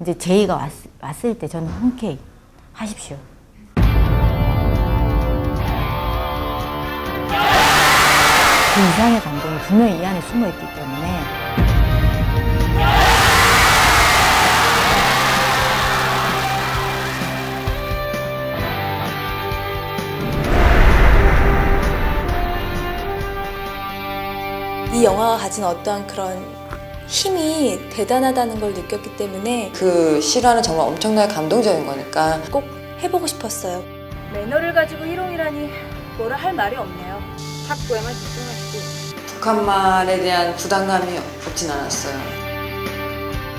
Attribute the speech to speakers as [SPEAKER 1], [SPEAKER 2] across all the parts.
[SPEAKER 1] 이제 제의가 왔, 왔을 때 저는 흔쾌히 하십시오. 그 이상의 감동이 분명히 이 안에 숨어 있기 때문에
[SPEAKER 2] 이 영화가 가진 어떠한 그런 힘이 대단하다는 걸 느꼈기 때문에
[SPEAKER 3] 그 실화는 정말 엄청나게 감동적인 거니까
[SPEAKER 2] 꼭 해보고 싶었어요.
[SPEAKER 4] 매너를 가지고 희롱이라니 뭐라 할 말이 없네요. 탁구에만 집중하시고
[SPEAKER 3] 북한말에 대한 부담감이 없진 않았어요.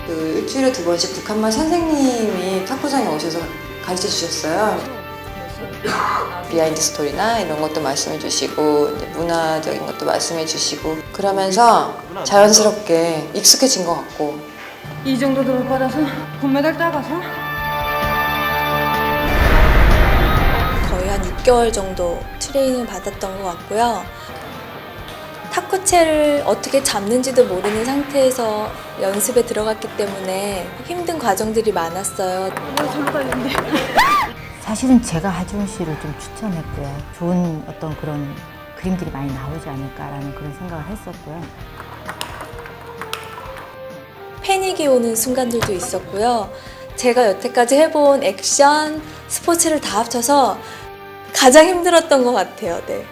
[SPEAKER 3] 그 일주일에 두 번씩 북한말 선생님이 탁구장에 오셔서 가르쳐 주셨어요. 비하인드 스토리나 이런 것도 말씀해 주시고 문화적인 것도 말씀해 주시고 그러면서 자연스럽게 익숙해진 것 같고
[SPEAKER 4] 이 정도 도못 받아서 금메달 따가서
[SPEAKER 2] 거의 한 6개월 정도 트레이닝을 받았던 것 같고요. 탁구채를 어떻게 잡는지도 모르는 상태에서 연습에 들어갔기 때문에 힘든 과정들이 많았어요.
[SPEAKER 4] 절로 가는데
[SPEAKER 1] 사실은 제가 하지원 씨를 좀 추천했고요. 좋은 어떤 그런 그림들이 많이 나오지 않을까라는 그런 생각을 했었고요.
[SPEAKER 2] 패닉이 오는 순간들도 있었고요. 제가 여태까지 해본 액션, 스포츠를 다 합쳐서 가장 힘들었던 것 같아요. 네.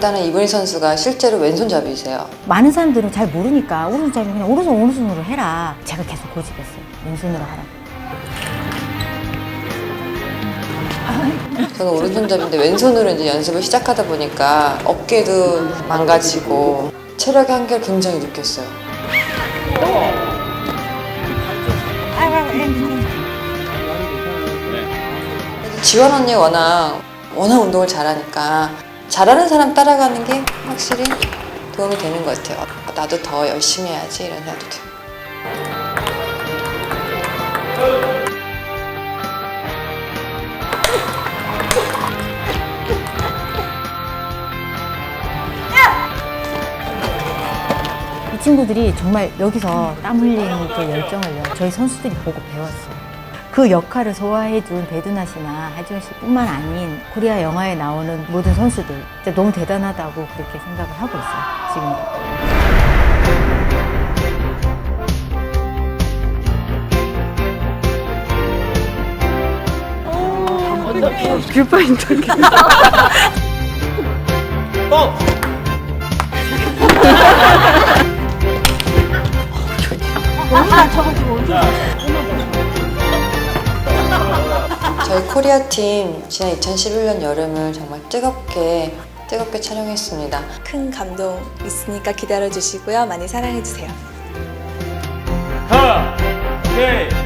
[SPEAKER 3] 일단은 이분희 선수가 실제로 왼손잡이세요.
[SPEAKER 1] 많은 사람들은 잘 모르니까 오른손잡이 그냥 오른손 오른손으로 해라. 제가 계속 고집했어요. 왼손으로 하라.
[SPEAKER 3] 저는 오른손잡인데 왼손으로 이제 연습을 시작하다 보니까 어깨도 망가지고 체력의 한계를 굉장히 느꼈어요. 지원 언니 워낙 워낙 운동을 잘하니까 잘하는 사람 따라가는 게 확실히 도움이 되는 것 같아요. 나도 더 열심히 해야지 이런 생각도 들고.
[SPEAKER 1] 이 친구들이 정말 여기서 땀 흘리는 그 열정을요. 저희 선수들이 보고 배웠어요. 그 역할을 소화해준 배두나 씨나 하지원 씨뿐만 아닌 코리아 영화에 나오는 모든 선수들 진짜 너무 대단하다고 그렇게 생각을 하고 있어요. 지금도.
[SPEAKER 3] 저 희 코리아 팀 지난 2011년 여름을 정말 뜨겁게 뜨겁게 촬영했습니다.
[SPEAKER 2] 큰 감동 있으니까 기다려 주시고요. 많이 사랑해 주세요.
[SPEAKER 5] 가! 오케이!